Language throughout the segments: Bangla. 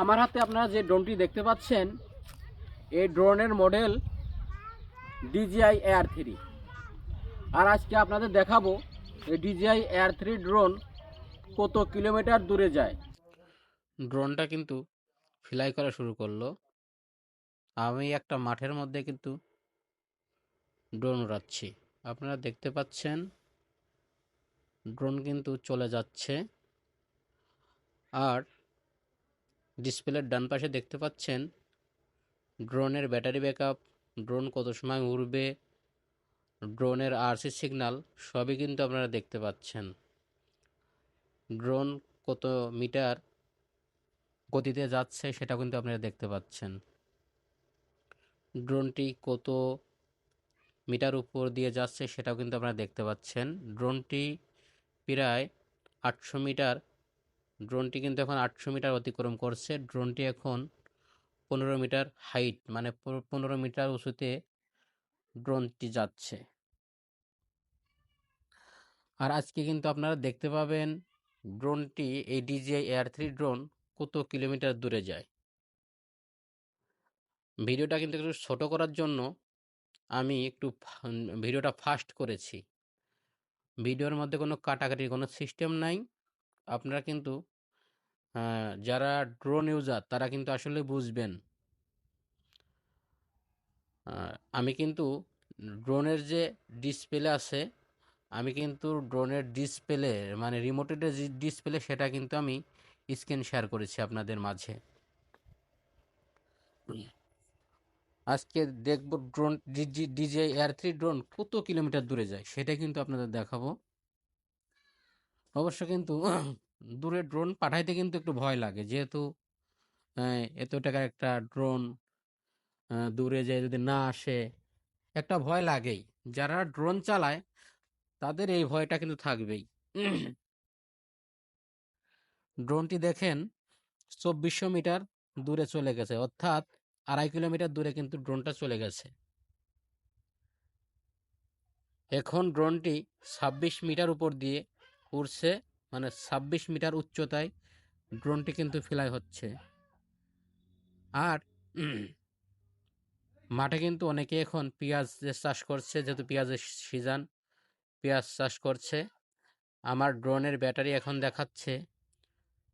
আমার হাতে আপনারা যে ড্রোনটি দেখতে পাচ্ছেন, এই ড্রোনের model D J I air three. আর আজকে আপনাদের দেখাবো, এই D J I air three drone কত কিলোমিটার দূরে যায়। ড্রোনটা কিন্তু ফ্লাই করা শুরু করল। আমি একটা মাঠের মধ্যে কিন্তু ড্রোন উড়াচ্ছি। আপনারা দেখতে পাচ্ছেন, ড্রোন কিন্তু চলে যাচ্ছে। আর ডিসপ্লের ডান পাশে দেখতে পাচ্ছেন ড্রোনের ব্যাটারি ব্যাকআপ, ড্রোন কত সময় উড়বে, ড্রোনের আরসি সিগন্যাল সবই কিন্তু আপনারা দেখতে পাচ্ছেন। ড্রোন কত মিটার গতিতে যাচ্ছে সেটা কিন্তু আপনারা দেখতে পাচ্ছেন। ড্রোনটি কত মিটার উপর দিয়ে যাচ্ছে সেটাও কিন্তু আপনারা দেখতে পাচ্ছেন। ড্রোনটি প্রায় আটশো মিটার ড্রোনটি কিন্তু এখন আটশো মিটার অতিক্রম করছে। ড্রোনটি এখন পনেরো মিটার হাইট মানে পনেরো মিটার উঁচুতে ড্রোনটি যাচ্ছে। আর আজকে কিন্তু আপনারা দেখতে পাবেন ড্রোনটি এই D J I air three drone কত কিলোমিটার দূরে যায়। ভিডিওটা কিন্তু একটু ছোট করার জন্য আমি একটু ভিডিওটা ফাস্ট করেছি। ভিডিওর মধ্যে কোনো কাটাকাটির কোনো সিস্টেম নাই। আপনারা কিন্তু যারা ড্রোন ইউজার তারা কিন্তু আসলে বুঝবেন। আমি কিন্তু ড্রোনের যে ডিসপ্লে আছে, আমি কিন্তু ড্রোনের ডিসপ্লে মানে রিমোটের যে ডিসপ্লে সেটা কিন্তু আমি স্ক্রিন শেয়ার করেছি আপনাদের মাঝে। আজকে দেখব drone D G D J air three drone কত কিলোমিটার দূরে যায় সেটা কিন্তু আপনাদের দেখাবো। অবশ্য কিন্তু দূরে ড্রোন পাঠাইতে কিন্তু একটু ভয় লাগে। যেহেতু এত টাকার একটা ড্রোন দূরে যেয়ে যদি না আসে, একটা ভয় লাগেই। যারা ড্রোন চালায়, তাদের এই ভয়টা কিন্তু থাকবেই। ড্রোনটি দেখেন, চব্বিশশো মিটার দূরে চলে গেছে। অর্থাৎ আড়াই কিলোমিটার দূরে কিন্তু ড্রোনটা চলে গেছে। এখন ড্রোনটি ছাব্বিশ মিটার উপর দিয়ে উড়ছে মানে ছাব্বিশ মিটার উচ্চতায় ড্রোনটি কিন্তু ফ্লাই হচ্ছে। আর মাঠে কিন্তু অনেকে এখন পেঁয়াজের চাষ করছে, যেহেতু পেঁয়াজের সিজন পেঁয়াজ চাষ করছে। আমার ড্রোনের ব্যাটারি এখন দেখাচ্ছে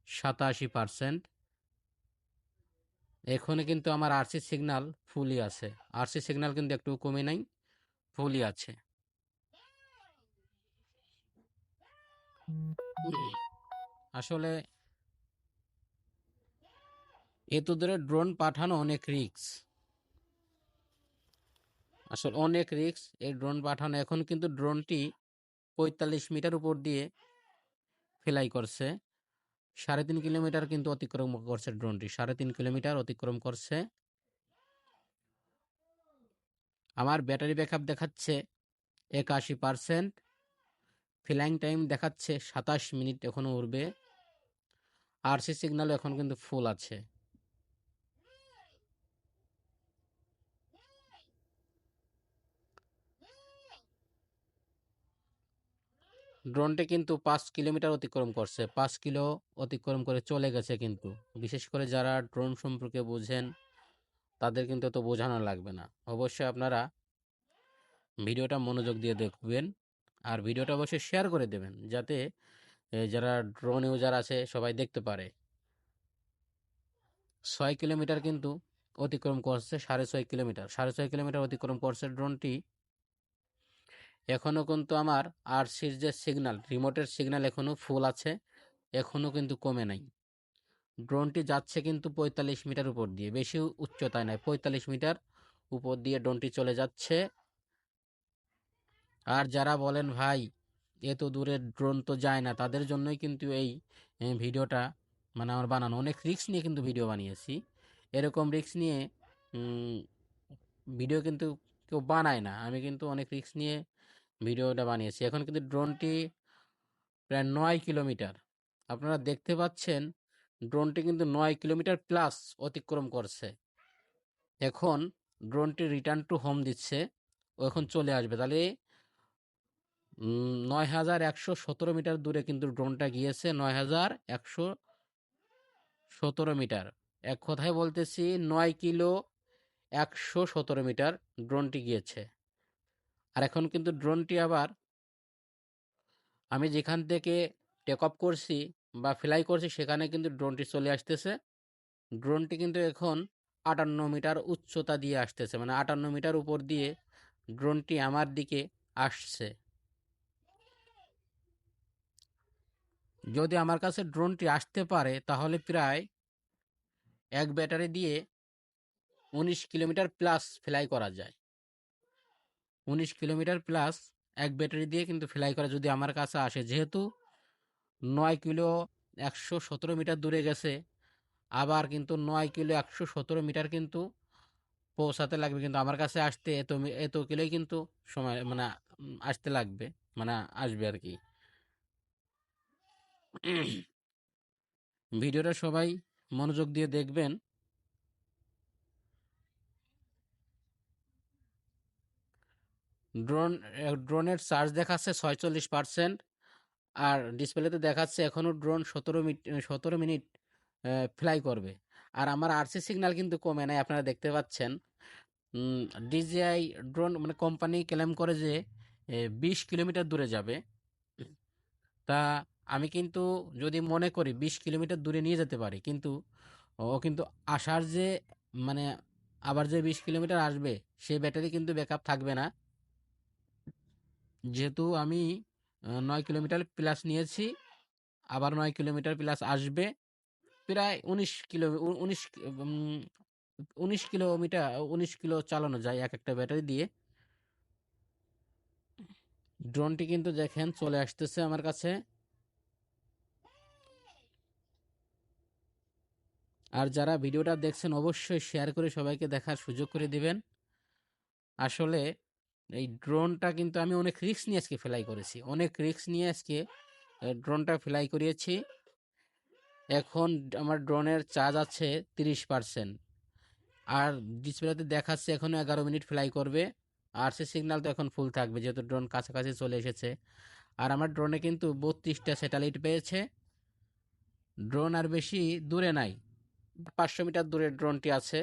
সাতাশি পারসেন্ট এখানে কিন্তু আমার আরসি সিগনাল ফুলই আছে। আরসি সিগনাল কিন্তু একটু কমে নাই, ফুলই আছে। আসলে এত দূরে ড্রোন পাঠানো অনেক রিক্স আসলে অনেক রিক্স এই ড্রোন পাঠানো। এখন কিন্তু ড্রোনটি পঁয়তাল্লিশ মিটার উপর দিয়ে ফেলাই করছে। সাড়ে তিন কিলোমিটার কিন্তু অতিক্রম করছে ড্রোনটি সাড়ে তিন কিলোমিটার অতিক্রম করছে। আমার ব্যাটারি ব্যাকআপ দেখাচ্ছে একাশি পারসেন্ট ফ্লাইং টাইম দেখাচ্ছে সাতাশ মিনিট এখনও উড়বে। আরসি সিগন্যাল এখন কিন্তু ফুল আছে। ড্রোনটি কিন্তু পাঁচ কিলোমিটার অতিক্রম করছে। পাঁচ কিলো অতিক্রম করে চলে গেছে কিন্তু। বিশেষ করে যারা ড্রোন সম্পর্কে বোঝেন, তাদের কিন্তু তো বোঝানো লাগবে না। অবশ্যই আপনারা ভিডিওটা মনোযোগ দিয়ে দেখবেন। আর ভিডিওটা অবশ্যই শেয়ার করে দেবেন, যাতে যারা ড্রোন ইউজার আছে সবাই দেখতে পারে। ছয় কিলোমিটার কিন্তু অতিক্রম করছে সাড়ে ছয় কিলোমিটার। সাড়ে ছয় কিলোমিটার অতিক্রম করছে ড্রোনটি এখনও কিন্তু আমার আরসির যে সিগনাল রিমোটের সিগনাল এখনও ফুল আছে এখনও কিন্তু কমে নাই। ড্রোনটি যাচ্ছে কিন্তু পঁয়তাল্লিশ মিটার উপর দিয়ে, বেশি উচ্চতায় নয় পঁয়তাল্লিশ মিটার উপর দিয়ে ড্রোনটি চলে যাচ্ছে। আর যারা বলেন, ভাই এত দূরে, ড্রোন তো যায় না। তাদের জন্যই কিন্তু এই ভিডিওটা মানে আমার বানানো। অনেক রিস্ক নিয়ে কিন্তু ভিডিও বানিয়েছি। এরকম রিস্ক নিয়ে ভিডিও কিন্তু কেউ বানায় না। আমি কিন্তু অনেক রিস্ক নিয়ে ভিডিওটা বানিয়েছি। এখন কিন্তু ড্রোনটি প্রায় নয় কিলোমিটার। আপনারা দেখতে পাচ্ছেন, ড্রোনটি কিন্তু নয় কিলোমিটার প্লাস অতিক্রম করছে। এখন, ড্রোনটি রিটার্ন টু হোম দিচ্ছে। ও এখন চলে আসবে। তাহলে নয় হাজার একশো সতেরো মিটার দূরে কিন্তু ড্রোনটা গিয়েছে, নয় হাজার একশো সতেরো মিটার। এক কথায় বলতেছি, নয় কিলো একশো সতেরো মিটার ড্রোনটি গিয়েছে। আর এখন কিন্তু ড্রোনটি আবার আমি যেখান থেকে টেক অফ করছি বা ফ্লাই করছি, সেখানে কিন্তু ড্রোনটি চলে আসতেছে। ড্রোনটি কিন্তু এখন আটান্ন মিটার উচ্চতা দিয়ে আসতেছে মানে আটান্ন মিটার উপর দিয়ে ড্রোনটি আমার দিকে আসছে। যদি আমার কাছে ড্রোনটি আসতে পারে, তাহলে প্রায় এক ব্যাটারি দিয়ে উনিশ কিলোমিটার প্লাস ফ্লাই করা যায়। উনিশ কিলোমিটার প্লাস এক ব্যাটারি দিয়ে কিন্তু ফ্লাই করা যদি আমার কাছে আসে। যেহেতু নয় কিলো একশো সতেরো মিটার দূরে গেছে, আবার কিন্তু নয় কিলো একশো সতেরো মিটার কিন্তু পৌঁছাতে লাগবে। কিন্তু আমার কাছে আসতে এত এত কিলোই কিন্তু সময় মানে আসতে লাগবে মানে আসবে আর কি। ভিডিওটা সবাই মনোযোগ দিয়ে দেখবেন। ড্রোন ড্রোনের চার্জ দেখাচ্ছে ছয়চল্লিশ পার্সেন্ট আর ডিসপ্লেতে দেখাচ্ছে এখনও ড্রোন সতেরো মিনিট সতেরো মিনিট ফ্লাই করবে। আর আমার আরসি সিগন্যাল কিন্তু কমে নাই, আপনারা দেখতে পাচ্ছেন। ডিজিআই ড্রোন মানে কোম্পানি ক্লেম করে যে বিশ কিলোমিটার দূরে যাবে। তা আমি কিন্তু যদি মনে করি বিশ কিলোমিটার দূরে নিয়ে যেতে পারি, কিন্তু ও কিন্তু আসার যে মানে আবার যে বিশ কিলোমিটার আসবে সেই ব্যাটারি কিন্তু ব্যাকআপ থাকবে না। যেহেতু আমি নয় কিলোমিটার প্লাস নিয়েছি, আবার নয় কিলোমিটার প্লাস আসবে, প্রায় উনিশ কিলো, উনিশ উনিশ কিলোমিটার, উনিশ কিলো চালানো যায় এক একটা ব্যাটারি দিয়ে। ড্রোনটি কিন্তু দেখেন চলে আসতেছে আমার কাছে। আর যারা ভিডিওটা দেখছেন, অবশ্যই শেয়ার করে সবাইকে দেখার সুযোগ করে দিবেন। আসলে এই ড্রোনটা কিন্তু আমি অনেক রিস্ক নিয়ে আজকে ফ্লাই করেছি। অনেক রিস্ক নিয়ে আজকে ড্রোনটা ফ্লাই করিয়েছি। এখন আমার ড্রোনের চার্জ আছে তিরিশ পার্সেন্ট আর ডিসপ্লেতে দেখাচ্ছে এখনও এগারো মিনিট ফ্লাই করবে। আর সে সিগন্যাল তো এখন ফুল থাকবে, যেহেতু ড্রোন কাছাকাছি চলে এসেছে। আর আমার ড্রোনে কিন্তু বত্রিশটা স্যাটেলাইট পেয়েছে। ড্রোন আর বেশি দূরে নাই। পাঁচশো মিটার দূরে ড্রোনটি আছে।